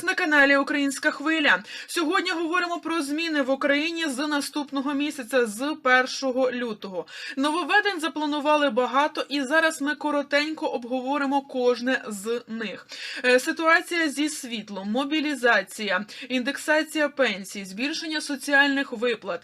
вас на каналі Українська Хвиля. Сьогодні говоримо про зміни в Україні з наступного місяця, з 1 лютого. Нововведень запланували багато, і зараз ми коротенько обговоримо кожне з них. Е, Ситуація зі світлом, мобілізація, індексація пенсій, збільшення соціальних виплат,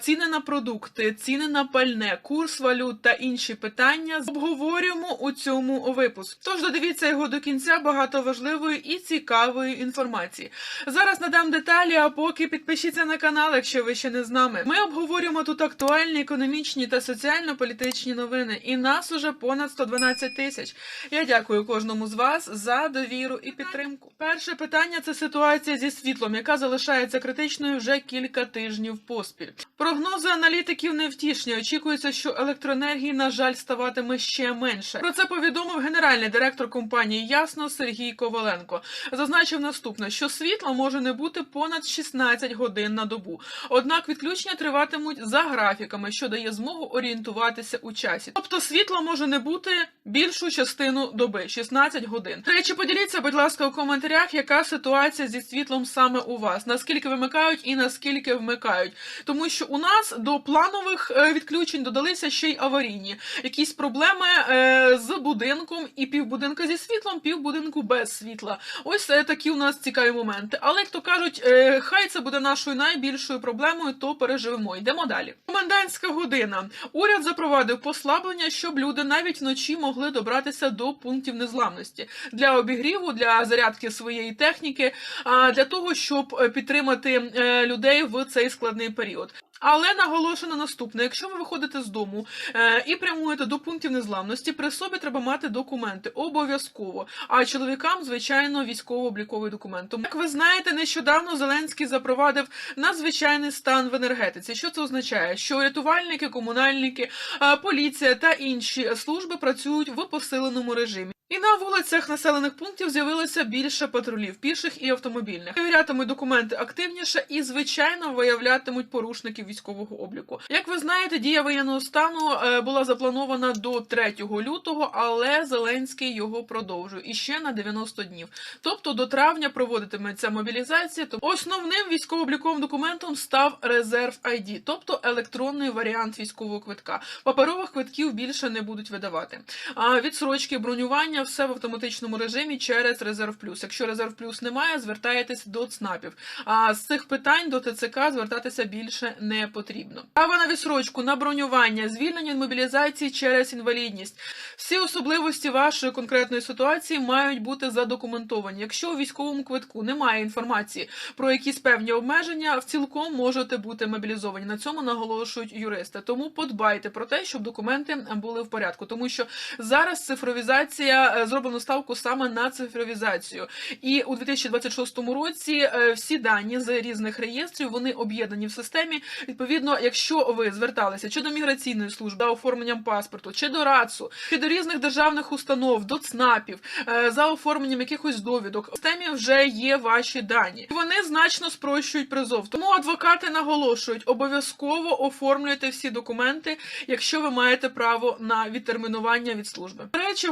ціни на продукти, ціни на пальне, курс валют та інші питання обговорюємо у цьому випуску. Тож додивіться його до кінця багато важливої і цікавої інформації. Зараз надам деталі, а поки підпишіться на канал, якщо ви ще не з нами. Ми обговорюємо тут актуальні економічні та соціально-політичні новини, і нас уже понад 112 тисяч. Я дякую кожному з вас за довіру і підтримку. Перше питання це ситуація зі світлом, яка залишається критичною вже кілька тижнів поспіль. Прогнози аналітиків невтішні. Очікується, що електроенергії, на жаль, ставатиме ще менше. Про це повідомив генеральний директор компанії Ясно Сергій Коваленко. Зазначив наступне, що світла може не бути понад 16 годин на добу. Однак відключення триватимуть за графіками, що дає змогу орієнтуватися у часі. Тобто світло може не бути більшу частину доби 16 годин. Речі, поділіться, будь ласка, у коментарях, яка ситуація зі світлом саме у вас, наскільки вимикають і наскільки вмикають. Тому що у нас до планових е, відключень додалися ще й аварійні. Якісь проблеми е, з будинком і півбудинка зі світлом, півбудинку без світла. Ось е, такі у нас цікаві моменти. Але як то кажуть, е, хай це буде нашою найбільшою проблемою, то переживемо. Йдемо далі. Комендантська година. Уряд запровадив послаблення, щоб люди навіть вночі могли добратися до пунктів незламності для обігріву, для зарядки своєї техніки, а для того, щоб е, підтримати е, людей в цей складний період. Але наголошено наступне: якщо ви виходите з дому е, і прямуєте до пунктів незламності, при собі треба мати документи обов'язково. А чоловікам, звичайно, військово-обліковий документ. Тому, як ви знаєте, нещодавно Зеленський запровадив надзвичайний стан в енергетиці. Що це означає? Що рятувальники, комунальники, е, поліція та інші служби працюють в посиленому режимі. І на вулицях населених пунктів з'явилося більше патрулів, піших і автомобільних. Перевірятимуть документи активніше і, звичайно, виявлятимуть порушників військового обліку. Як ви знаєте, дія воєнного стану е, була запланована до 3 лютого, але Зеленський його продовжує і ще на 90 днів. Тобто до травня проводитиметься мобілізація. Основним військово-обліковим документом став резерв ID, тобто електронний варіант військового квитка. Паперових квитків більше не будуть видавати. А відсрочки бронювання все в автоматичному режимі через резерв плюс. Якщо резерв плюс немає, звертаєтесь до ЦНАПів. А з цих питань до ТЦК звертатися більше не потрібно. Право на відсрочку, на бронювання, звільнення від мобілізації через інвалідність. Всі особливості вашої конкретної ситуації мають бути задокументовані. Якщо у військовому квитку немає інформації про якісь певні обмеження, в цілком можете бути мобілізовані. На цьому наголошують юристи. Тому подбайте про те, щоб документи були в порядку, тому що зараз цифровізація зроблено ставку саме на цифровізацію. І у 2026 році е, всі дані з різних реєстрів вони об'єднані в системі. Відповідно, якщо ви зверталися чи до міграційної служби за оформленням паспорту, чи до РАЦУ, чи до різних державних установ, до ЦНАПів е, за оформленням якихось довідок, в системі вже є ваші дані. Вони значно спрощують призов. Тому адвокати наголошують, обов'язково оформлюйте всі документи, якщо ви маєте право на відтермінування від служби. До речі,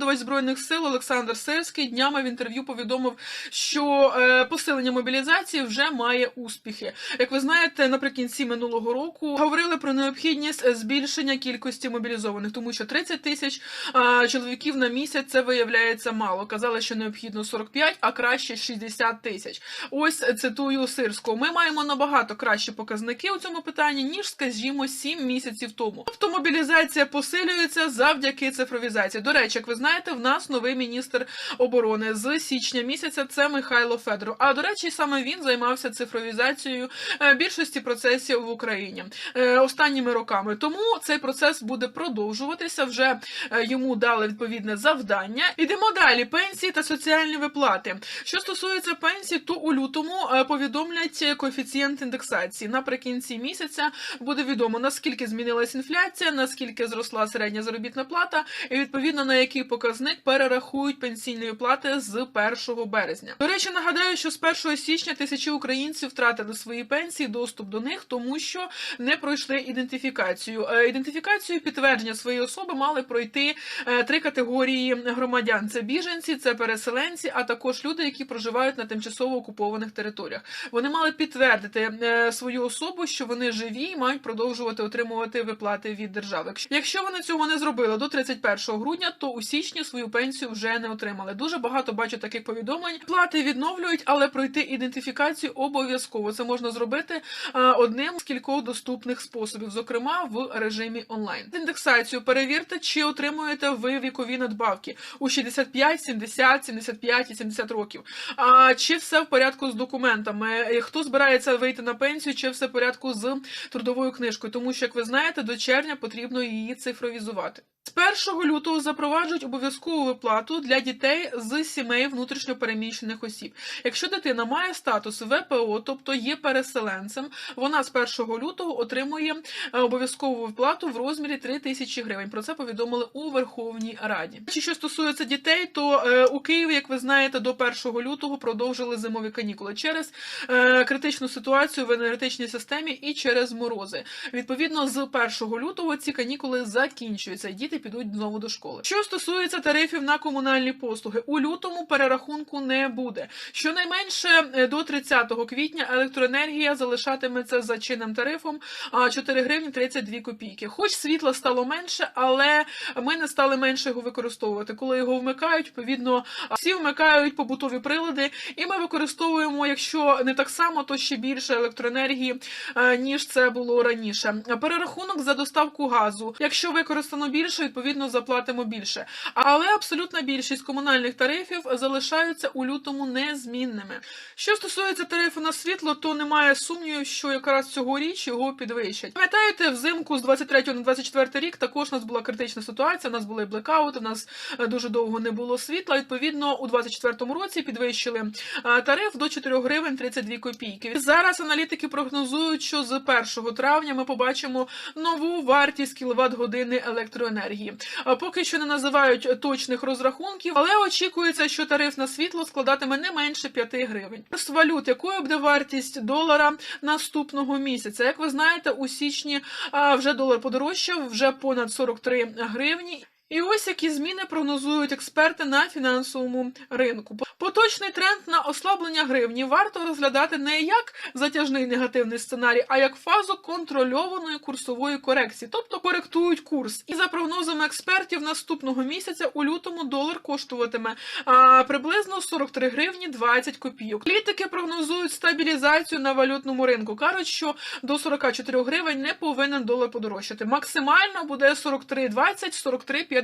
головнокомандувач збройних сил Олександр Сирський днями в інтерв'ю повідомив, що е, посилення мобілізації вже має успіхи. Як ви знаєте, наприкінці минулого року говорили про необхідність збільшення кількості мобілізованих, тому що 30 тисяч чоловіків на місяць це виявляється мало. Казали, що необхідно 45, а краще 60 тисяч. Ось цитую Сирського. Ми маємо набагато кращі показники у цьому питанні ніж, скажімо, 7 місяців тому. Тобто мобілізація посилюється завдяки цифровізації. До речі, як ви знаєте, в нас новий міністр оборони з січня місяця. Це Михайло Федоров. А до речі, саме він займався цифровізацією е, більшості процесів в Україні е, останніми роками. Тому цей процес буде продовжуватися. Вже е, йому дали відповідне завдання. Ідемо далі. Пенсії та соціальні виплати. Що стосується пенсій, то у лютому повідомлять коефіцієнт індексації. Наприкінці місяця буде відомо наскільки змінилась інфляція, наскільки зросла середня заробітна плата, і відповідно на який показник показник перерахують пенсійної плати з 1 березня. До речі, нагадаю, що з 1 січня тисячі українців втратили свої пенсії, доступ до них, тому що не пройшли ідентифікацію. Е, Ідентифікацію підтвердження своєї особи мали пройти е, три категорії громадян: це біженці, це переселенці, а також люди, які проживають на тимчасово окупованих територіях. Вони мали підтвердити е, свою особу, що вони живі і мають продовжувати отримувати виплати від держави. Якщо- вони цього не зробили до 31 грудня, то у січні свою пенсію вже не отримали. Дуже багато бачу таких повідомлень. Плати відновлюють, але пройти ідентифікацію обов'язково. Це можна зробити е, одним з кількох доступних способів, зокрема в режимі онлайн. Індексацію перевірте, чи отримуєте ви вікові надбавки у 65, 70, 75 і 70 років. А чи все в порядку з документами? Е, Хто збирається вийти на пенсію, чи все в порядку з трудовою книжкою? Тому що, як ви знаєте, до червня потрібно її цифровізувати. З 1 лютого запроваджують обов'язкову виплату для дітей з сімей внутрішньо переміщених осіб. Якщо дитина має статус ВПО, тобто є переселенцем, вона з 1 лютого отримує е, обов'язкову виплату в розмірі 3 тисячі гривень. Про це повідомили у Верховній Раді. Що стосується дітей, то е, у Києві, як ви знаєте, до 1 лютого продовжили зимові канікули через е, критичну ситуацію в енергетичній системі і через морози. Відповідно, з 1 лютого ці канікули закінчуються, і діти підуть знову до школи. Що стосується тарифів на комунальні послуги, у лютому перерахунку не буде. Щонайменше е, до 30 квітня електроенергія залишатиметься за чинним тарифом а 4 гривні 32 копійки. Хоч світла стало менше, але ми не стали менше його використовувати. Коли його вмикають, відповідно всі вмикають побутові прилади, і ми використовуємо, якщо не так само, то ще більше електроенергії, е, ніж це було раніше. Перерахунок за доставку газу. Якщо використано більше, відповідно заплатимо більше. Але абсолютна більшість комунальних тарифів залишаються у лютому незмінними. Що стосується тарифу на світло, то немає сумнівів, що якраз цьогоріч його підвищать. Пам'ятаєте, взимку з 23 на 24 рік також у нас була критична ситуація. У нас були блекаути, у нас е, дуже довго не було світла. Відповідно, у 24 році підвищили е, тариф до 4 гривень 32 копійки. Зараз аналітики прогнозують, що з 1 травня ми побачимо нову вартість кіловат години електроенергії. Поки що не називають точних розрахунків, але очікується, що тариф на світло складатиме не менше 5 гривень. З валют, якою буде вартість долара наступного місяця? Як ви знаєте, у січні вже долар подорожчав, вже понад 43 гривні. І ось які зміни прогнозують експерти на фінансовому ринку. Поточний тренд на ослаблення гривні варто розглядати не як затяжний негативний сценарій, а як фазу контрольованої курсової корекції, тобто коректують курс. І за прогнозами експертів, наступного місяця у лютому долар коштуватиме а, приблизно 43 гривні 20 копійок. Політики прогнозують стабілізацію на валютному ринку. кажуть, що до 44 гривень не повинен долар подорожчати. Максимально буде 43,20, 43,50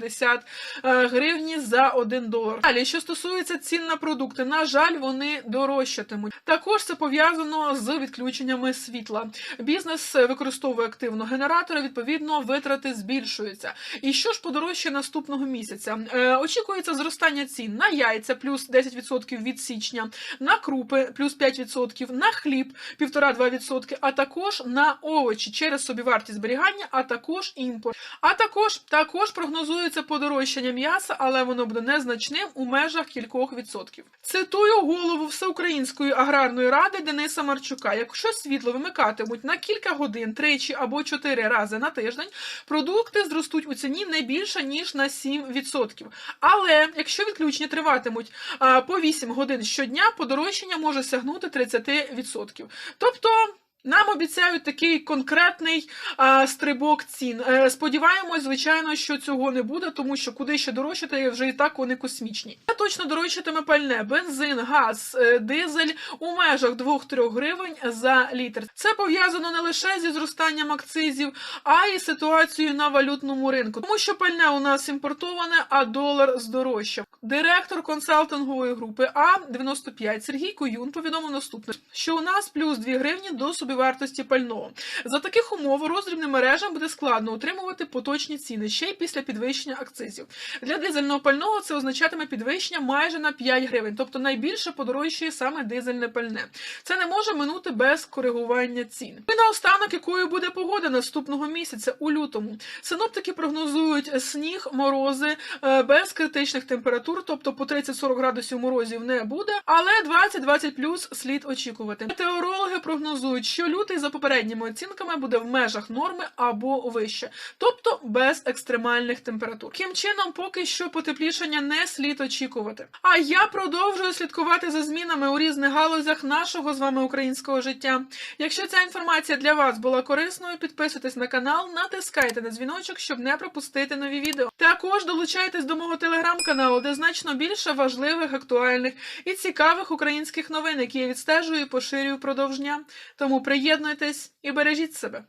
е, гривні за 1 долар. Далі, що стосується цін на продукти, на жаль, вони дорожчатимуть. Також це пов'язано з відключеннями світла. Бізнес використовує активно генератори, відповідно, витрати збільшуються. І що ж подорожчає наступного місяця? Е, очікується зростання цін на яйця плюс 10% від січня, на крупи плюс 5%, на хліб 1,5-2%, а також на овочі через собівартість зберігання, а також імпорт. А також також прогнозується подорожчання м'яса, але воно буде незначним у межах кількох відсотків. Цитую голову Всеукраїнської аграрної ради Дениса Марчука: якщо світло вимикатимуть на кілька годин, тричі або чотири рази на тиждень, продукти зростуть у ціні не більше ніж на 7%. Але якщо відключення триватимуть по 8 годин щодня, подорожчання може сягнути 30%. Тобто. Нам обіцяють такий конкретний а, стрибок цін. Е, сподіваємось, звичайно, що цього не буде, тому що куди ще дорожчати, вже і так вони космічні. Та Точно дорожчатиме пальне, бензин, газ, е, дизель у межах 2-3 гривень за літр. Це пов'язано не лише зі зростанням акцизів, а й ситуацією на валютному ринку, тому що пальне у нас імпортоване, а долар здорожчав. Директор консалтингової групи А95 Сергій Коюн повідомив наступне, що у нас плюс 2 гривні до собівартості пального. За таких умов роздрібним мережам буде складно утримувати поточні ціни ще й після підвищення акцизів. Для дизельного пального це означатиме підвищення майже на 5 гривень, тобто найбільше подорожчає саме дизельне пальне. Це не може минути без коригування цін. І наостанок, якою буде погода наступного місяця у лютому. Синоптики прогнозують сніг, морози е, без критичних температур, тобто по 30-40 градусів морозів не буде, але 20-20 плюс слід очікувати. Метеорологи прогнозують, що лютий за попередніми оцінками буде в межах норми або вище, тобто без екстремальних температур. Таким чином, поки що потеплішання не слід очікувати. А я продовжую слідкувати за змінами у різних галузях нашого з вами українського життя. Якщо ця інформація для вас була корисною, підписуйтесь на канал, натискайте на дзвіночок, щоб не пропустити нові відео. Також долучайтесь до мого телеграм-каналу, де значно більше важливих, актуальних і цікавих українських новин, які я відстежую і поширюю впродовж дня. Тому приєднуйтесь і бережіть себе.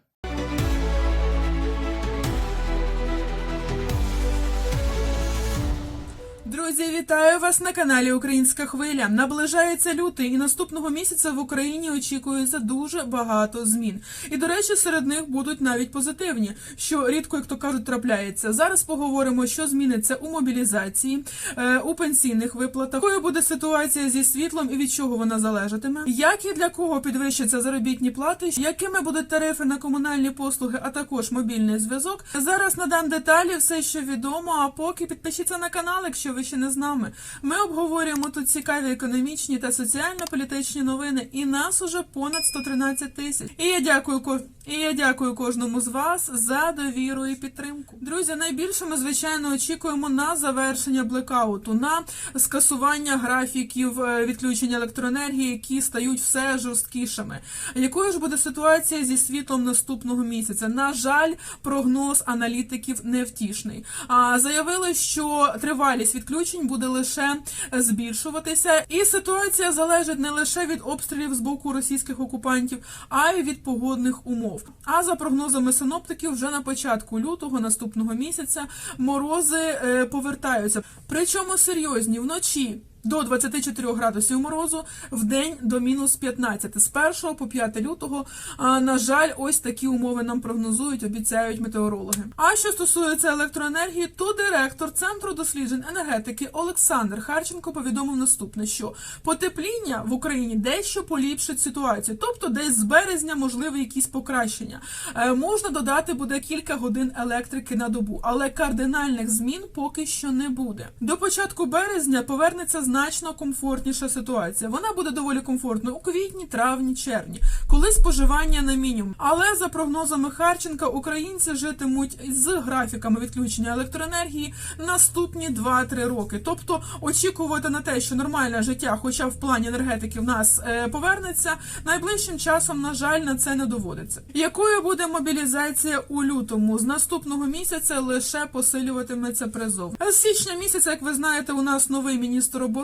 Друзі, вітаю вас на каналі Українська Хвиля. Наближається лютий, і наступного місяця в Україні очікується дуже багато змін. І до речі, серед них будуть навіть позитивні, що рідко, як то кажуть, трапляється. Зараз поговоримо, що зміниться у мобілізації, е, у пенсійних виплатах. Якою буде ситуація зі світлом і від чого вона залежатиме? Як і для кого підвищаться заробітні плати? Якими будуть тарифи на комунальні послуги, а також мобільний зв'язок? Зараз надам деталі, все, що відомо. А поки підпишіться на канал, якщо ви ще не з нами. Ми обговорюємо тут цікаві економічні та соціально-політичні новини, і нас уже понад 113 тисяч. І я дякую і я дякую кожному з вас за довіру і підтримку. Друзі, найбільше ми звичайно очікуємо на завершення блекауту, на скасування графіків е, відключення електроенергії, які стають все жорсткішими. Якою ж буде ситуація зі світлом наступного місяця? На жаль, прогноз аналітиків невтішний. А заявили, що тривалість відключень буде лише збільшуватися, і ситуація залежить не лише від обстрілів з боку російських окупантів, а й від погодних умов. А за прогнозами синоптиків, вже на початку лютого наступного місяця морози е, повертаються. Причому серйозні вночі. До 24 градусів морозу в день до мінус 15. З 1 по 5 лютого, на жаль, ось такі умови нам прогнозують, обіцяють метеорологи. А що стосується електроенергії, то директор центру досліджень енергетики Олександр Харченко повідомив наступне: що потепління в Україні дещо поліпшить ситуацію, тобто десь з березня можливі якісь покращення. Е, можна додати буде кілька годин електрики на добу, але кардинальних змін поки що не буде. До початку березня повернеться значно комфортніша ситуація. Вона буде доволі комфортною у квітні, травні, червні, коли споживання на мінімум. Але за прогнозами Харченка, українці житимуть з графіками відключення електроенергії наступні 2-3 роки. Тобто очікувати на те, що нормальне життя, хоча в плані енергетики в нас е, повернеться, найближчим часом, на жаль, на це не доводиться. Якою буде мобілізація у лютому? З наступного місяця лише посилюватиметься призов. З січня місяця, як ви знаєте, у нас новий міністр оборони,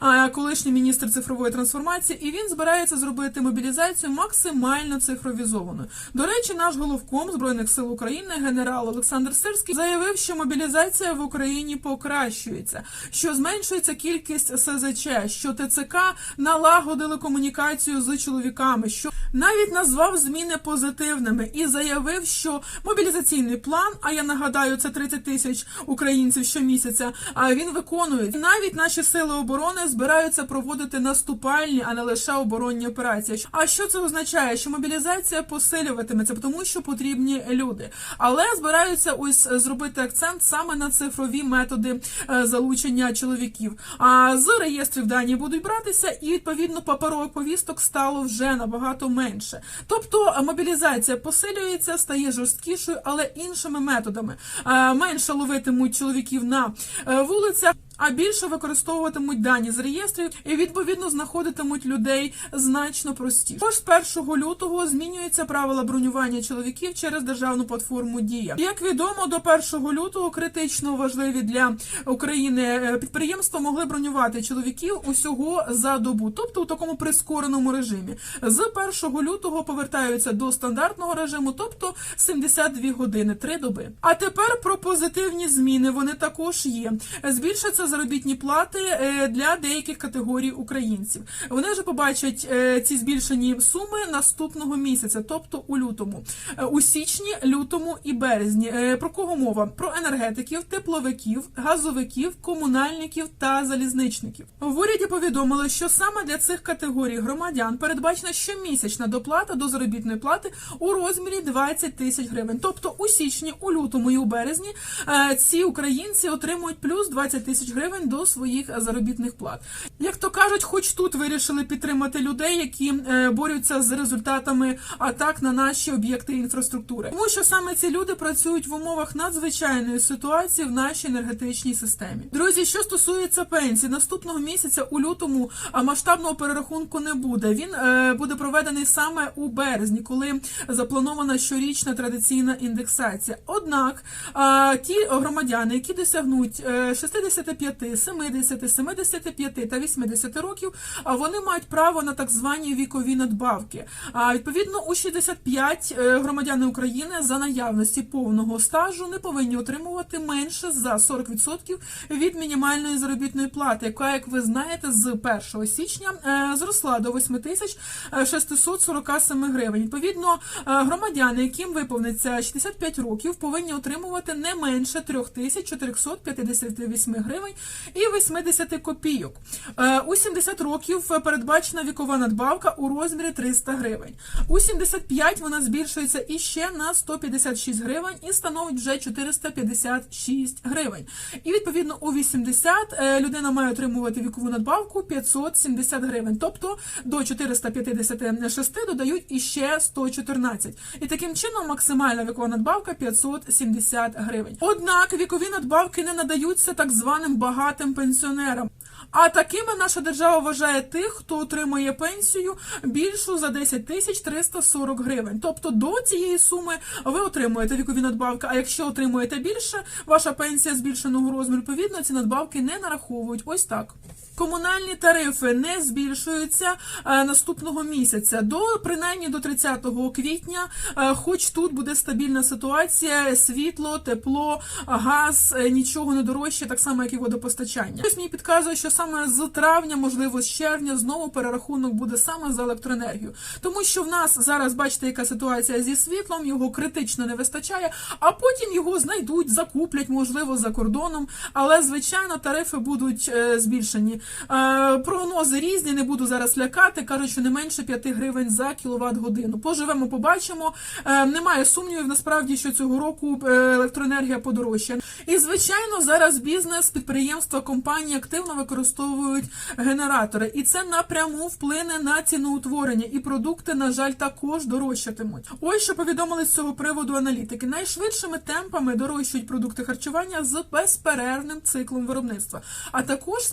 а, колишній міністр цифрової трансформації, і він збирається зробити мобілізацію максимально цифровізованою. До речі, наш головком збройних сил України, генерал Олександр Сирський, заявив, що мобілізація в Україні покращується, що зменшується кількість СЗЧ, що ТЦК налагодили комунікацію з чоловіками, що навіть назвав зміни позитивними і заявив, що мобілізаційний план, а я нагадаю, це 30 тисяч українців щомісяця. Він виконує навіть наші сили оборони збираються проводити наступальні, а не лише оборонні операції. А що це означає? Що мобілізація посилюватиметься, тому що потрібні люди, але збираються ось зробити акцент саме на цифрові методи е, залучення чоловіків. А з реєстрів дані будуть братися, і відповідно паперових повісток стало вже набагато менше. Тобто мобілізація посилюється, стає жорсткішою, але іншими методами. Е, Менше ловитимуть чоловіків на е, вулицях. А більше використовуватимуть дані з реєстрів і відповідно знаходитимуть людей значно простіше. Тож з 1 лютого змінюються правила бронювання чоловіків через державну платформу Дія. Як відомо, до 1 лютого критично важливі для України е, підприємства могли бронювати чоловіків усього за добу, тобто у такому прискореному режимі. З 1 лютого повертаються до стандартного режиму, тобто 72 години, 3 доби. А тепер про позитивні зміни вони також є. Збільшаться заробітні плати е, для деяких категорій українців. Вони вже побачать е, ці збільшені суми наступного місяця, тобто у лютому, Е, у січні, лютому і березні. Про кого мова? Про енергетиків, тепловиків, газовиків, комунальників та залізничників. В уряді повідомили, що саме для цих категорій громадян передбачена щомісячна доплата до заробітної плати у розмірі 20 тисяч гривень. Тобто у січні, у лютому і у березні ці українці отримують плюс 20 тисяч гривень до своїх заробітних плат. Як то кажуть, хоч тут вирішили підтримати людей, які е, борються з результатами атак на наші об'єкти інфраструктури, тому що саме ці люди працюють в умовах надзвичайної ситуації в нашій енергетичній системі. Друзі, що стосується пенсій, наступного місяця у лютому масштабного перерахунку не буде. Він е, буде проведений саме у березні, коли запланована щорічна традиційна індексація. Однак ті громадяни, які досягнуть е, 65, 70, 75 та 80 років, вони мають право на так звані вікові надбавки. А відповідно у 65 е, громадяни України за наявності повного стажу не повинні отримувати менше за 40% від мінімальної заробітної плати, яка, як ви знаєте, з 1 січня е, зросла до 8 тисяч е, 647 гривень. Відповідно, громадяни, яким виповниться 65 років, повинні отримувати не менше 3458 гривень і 80 копійок. Е, У 70 років передбачена вікова надбавка у розмірі 300 гривень. У 75 вона збільшується іще на 156 гривень і становить вже 456 гривень. І відповідно у 80 е, людина має отримувати вікову надбавку 570 гривень. Тобто до 456 додають іще 114. І таким чином максимальна вікова надбавка 570 гривень. Однак вікові надбавки не надаються так званим багатим пенсіонерам. А такими наша держава вважає тих, хто отримує пенсію більшу за 10 тисяч 340 гривень. Тобто до цієї суми ви отримуєте вікові надбавки. А якщо отримуєте більше, ваша пенсія збільшеного розміру, відповідно, ці надбавки не нараховують. Ось так. Комунальні тарифи не збільшуються е, наступного місяця до принаймні до 30 квітня. Е, хоч тут буде стабільна ситуація, світло, тепло, газ, е, нічого не дорожче, так само як і водопостачання. Хтось мені підказує, що саме з травня, можливо, з червня, знову перерахунок буде саме за електроенергію, тому що в нас зараз бачите, яка ситуація зі світлом, його критично не вистачає, а потім його знайдуть, закуплять, можливо, за кордоном. Але звичайно, тарифи будуть збільшені. Е, прогнози різні, не буду зараз лякати. кажуть, що не менше 5 гривень за кіловат годину. Поживемо, побачимо. Е, немає сумнівів насправді, що цього року е, електроенергія подорожчає. І звичайно, зараз бізнес, підприємства, компанії активно використовують генератори, і це напряму вплине на ціноутворення. І продукти, на жаль, також дорожчатимуть. Ось що повідомили з цього приводу аналітики. Найшвидшими темпами дорожчують продукти харчування з безперервним циклом виробництва, а також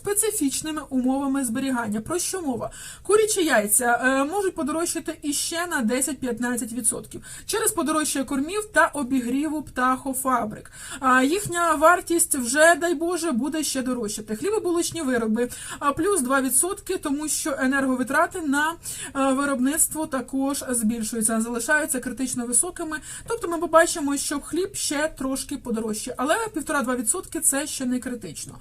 специфічними умовами зберігання. Про що мова? Курячі яйця е, можуть подорожчати іще на 10-15% через подорожчання кормів та обігріву птахофабрик. А їхня вартість вже, дай Боже, буде ще дорожчати. Хлібобулочні вироби плюс 2%, тому що енерговитрати на е, виробництво також збільшуються, залишаються критично високими. Тобто ми побачимо, що хліб ще трошки подорожчає, але 1,5-2% це ще не критично.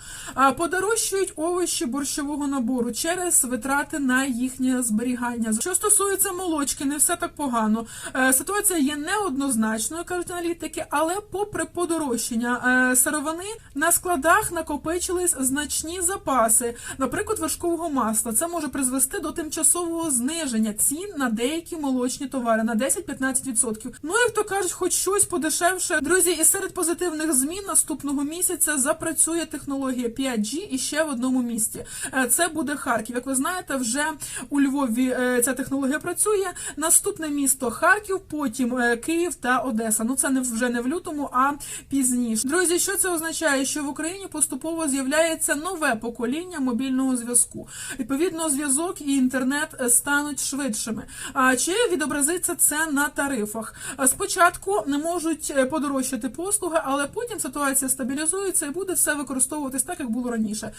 Подорожчують овочі борщового набору через витрати на їхнє зберігання. Що стосується молочки, не все так погано. Е, Ситуація є неоднозначною, кажуть аналітики, але попри подорожчання е, сировини на складах накопичились значні запаси, наприклад, вершкового масла. Це може призвести до тимчасового зниження цін на деякі молочні товари на 10-15%. Ну, як то кажуть, хоч щось подешевше. Друзі, і серед позитивних змін наступного місяця запрацює технологія 5G і ще в одному місті. Е, Це буде Харків. Як ви знаєте, вже у Львові е, ця технологія працює. Наступне місто Харків, потім е, Київ та Одеса. Ну це не вже не в лютому, а пізніше. Друзі, що це означає? Що в Україні поступово з'являється нове покоління мобільного зв'язку. Відповідно, зв'язок і інтернет стануть швидшими. А чи відобразиться це на тарифах? Спочатку не можуть подорожчати послуги, але потім ситуація стабілізується і буде все використовуватись так, як було раніше.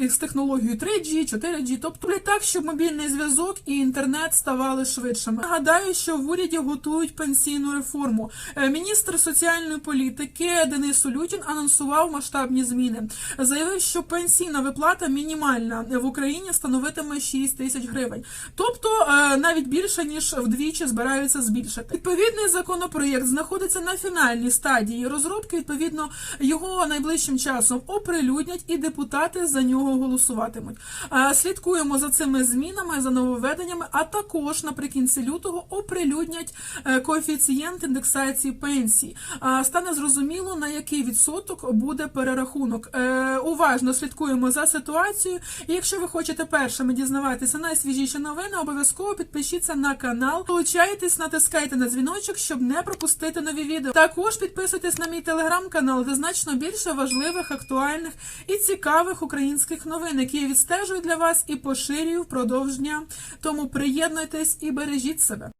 З технологією технологію 3G, 4G, тобто не так, щоб мобільний зв'язок і інтернет ставали швидшими. Нагадаю, що в уряді готують пенсійну реформу. Е, Міністр соціальної політики Денис Улютін анонсував масштабні зміни. Заявив, що пенсійна виплата мінімальна в Україні становитиме 6 тисяч гривень, тобто е, навіть більше ніж вдвічі збираються збільшити. Відповідний законопроєкт знаходиться на фінальній стадії розробки. Відповідно, його найближчим часом оприлюднять і депутати за нього голосуватимуть. Е, Слідкуємо за цими змінами, за нововведеннями, а також наприкінці лютого оприлюднять е, коефіцієнт індексації пенсій. Е, Стане зрозуміло на який відсоток буде перерахунок. Уважно слідкуємо за ситуацією. І якщо ви хочете першими дізнаватися найсвіжіші новини, обов'язково підпишіться на канал, долучайтесь, натискайте на дзвіночок, щоб не пропустити нові відео. Також підписуйтесь на мій телеграм-канал, де значно більше важливих, актуальних і цікавих українських новин, які я відстежую для вас і поширюю впродовж дня. Тому приєднуйтесь і бережіть себе.